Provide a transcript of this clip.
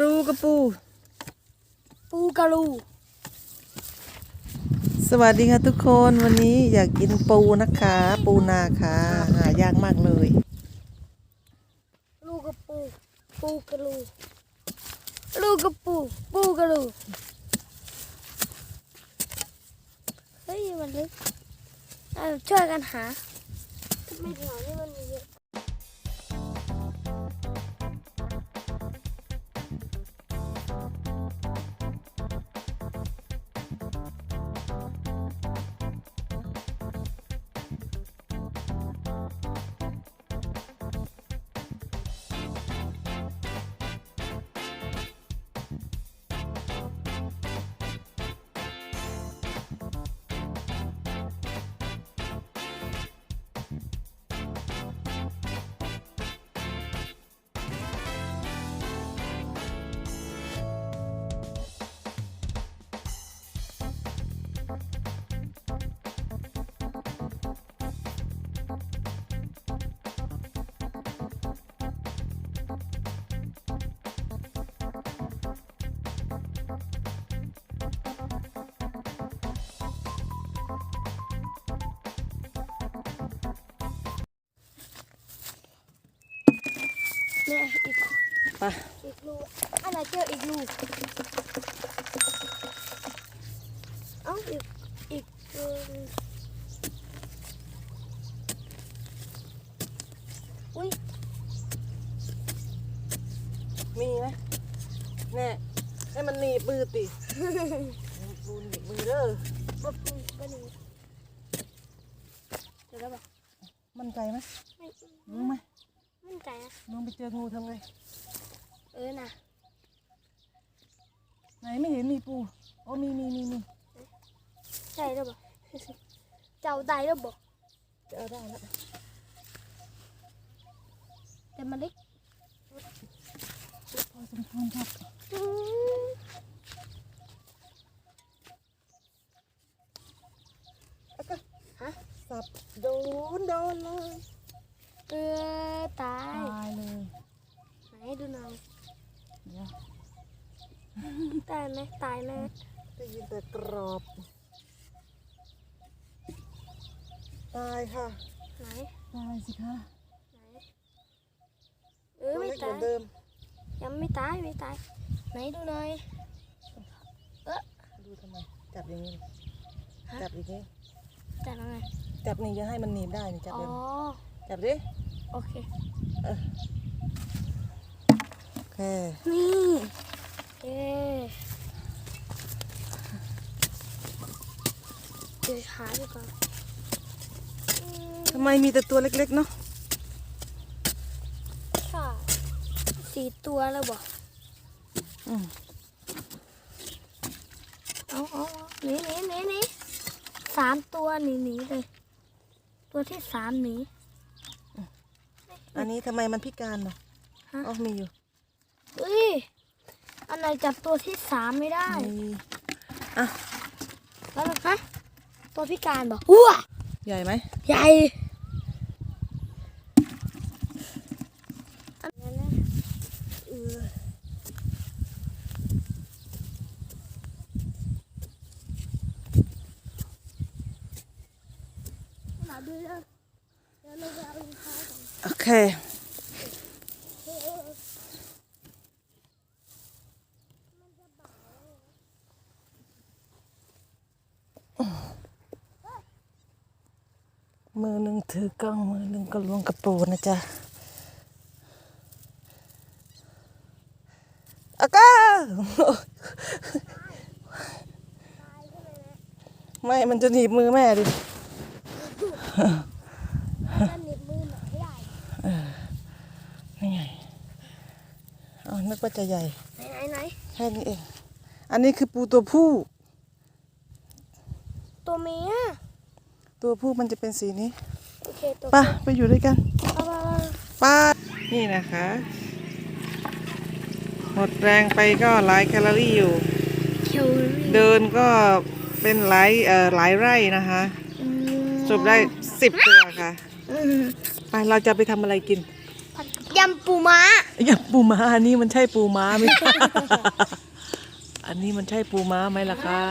รูกระปู ปูกระลูสวัสดีค่ะทุกคนวันนี้อยากกินปูนะคะ ปูนาค่ะหายากมากเลย ลูกกระปู ปูกระลูลูกกระปู ปูกระลูเฮ้ยมันลึกอะช่วยกันหาทำไมแถวนี้มันมีเยอะ แม่อีกไปอีกลูกอันไหนเจออีกลูกเอ้าอีกอีกอออุ้ยมีไหมแน่ให้มันหนีบมือติปูหนีบมือเด้อบ่ปูบ่หนีเดี๋ยวแล้วบอกมั่นใจไหมไม่ไม่ นใจนะน้องไปเจองูทำไง เออนะไหนไม่เห็นมีปูโอ้มีมีมีมีใช่แล้วบอกเจ้าได้แล้วบอกจะเอาได้แล้วแต่มันเล็กพอสมควรครับอืมฮะสับโดนโดนเลย เออตายตายเลยไหนดูหน่อยเดี๋ยวตายไหมตายไหมได้ยินแต่กรอบ ตายค่ะไหนตายสิคะไหนเออไม่ตัวเล็กเหตามือยนเดิมยังไม่ตายไม่ตายไหนดูหน่อย ดูทำไมจับอย่างนี้ ฮะ จับอย่างนี้จับยังไงจับนี่จะให้มันหนีบได้นี่จับอ๋อเดิม จับดิ โอเค โอเค นี่เอ๊ะเดี๋ยวหาดีกว่าอืมทำไมมีแต่ตัวเล็กๆเนาะค่ะสี่ตัวแล้วบอกอืมเอาเอาเอาหนีหนีหนีหนีสามตัวหนีหนีเลย ตัวที่สามหนี อันนี้ทำไมมันพิการเนาะฮะ อ๋อมีอยู่เฮ้ย อันไหนจับตัวที่สามไม่ได้ มีอะแล้วมันฮะตัวพิการบอกอ้วใหญ่ไหมใหญ่อันนั้นนะเออมาดูเลย เค มือหนึ่งถือกล้องมือหนึ่งก็ล้วงกระปูนะจ๊ะอาก้าไม่ มันจะหนีบมือแม่ดิ มันหนีบมือหน่อยไม่ได้ นี่ไงอ๋อ นึกว่าจะใหญ่ไหนไหนไหนแค่นี้เอง อันนี้คือปูตัวผู้ ตัวเมียตัวผู้มันจะเป็นสีนี้โอเคตัวไป่ะไปอยู่ด้วยกันเอาไปไปป้านี่นะคะ หมดแรงไปก็หลายแคลอรี่อยู่เคียวรี่เดินก็เป็นหลายเอ่อหลายไร่นะคะ อืม จบได้สิบตัวค่ะ อืม ไปเราจะไปทำอะไรกินผัดกับ ยำปูม้ายำปูม้าอันนี้มันใช่ปูม้าไหม อันนี้มันใช่ปูม้าไหมล่ะคะ